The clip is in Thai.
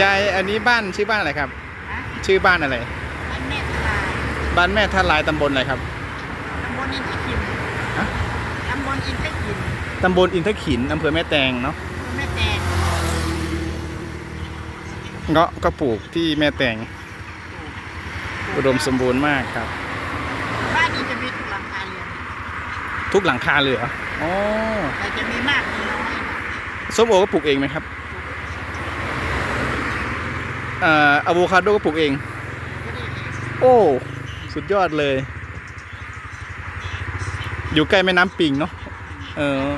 ยายอันนี้บ้านชื่อบ้านอะไรครับ ฮะชื่อบ้านอะไรอันแม่ทลายบ้านแม่ท่าลายตำบลอะไรครับ ตำบลอินทขินฮะ ตำบลอินทขินตำบลอินทขินอำเภอแม่แตงเนาะแม่แตงเงาะก็ปลูกที่แม่แตงอุดมสมบูรณ์มากครับ บ้านนี้จะมีทุกหลังคาเรือนทุกหลังคาเลยเหรออ๋อแต่จะมีมากมีน้อยส้มโอก็ปลูกเองไหมครับ อาอะโวคาโดก็ปลูกเอง โอ้ สุดยอดเลย อยู่ใกล้แม่น้ำปิงเนาะเออ